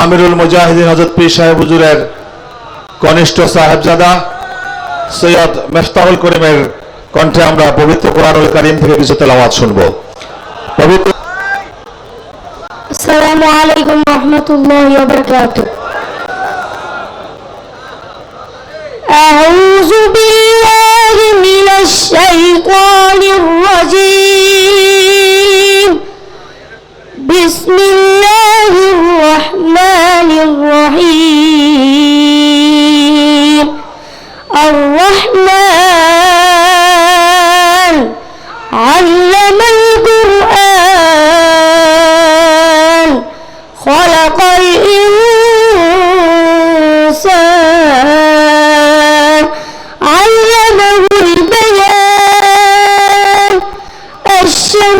আমিরুল মুজাহিদিন হজরত পীর সাহেব হুজুরের কনিষ্ঠ সাহেবজাদা সৈয়দ মেফতাহুল করিমের কণ্ঠে আমরা পবিত্র কোরআনুল কারিম থেকে কিছু তেলাওয়াত শুনবো পবিত্র السلام عليكم ورحمة الله وبركاته أعوذ بالله من الشيطان الرجيم بسم الله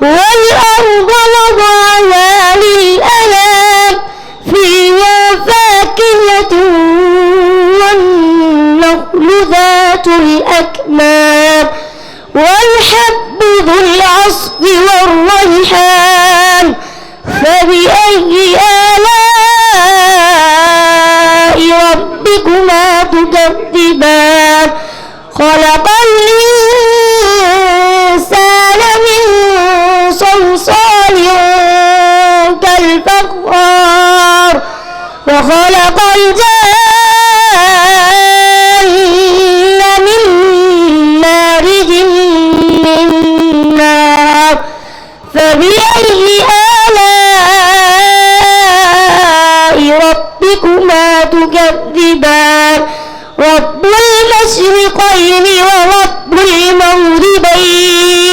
والأرض وضعها للأنام فيها فاكهة والنخل ذات الأكمام والحب ذو العصف والريحان فبأي آلاء ربكما تكذبان؟ خلق الإنسان وخلق الجن من مارج من نار فبأي آلاء ربكما تكذبان رب المشرقين ورب المغربين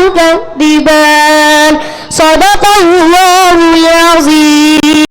تكذبان صدق الله العظيم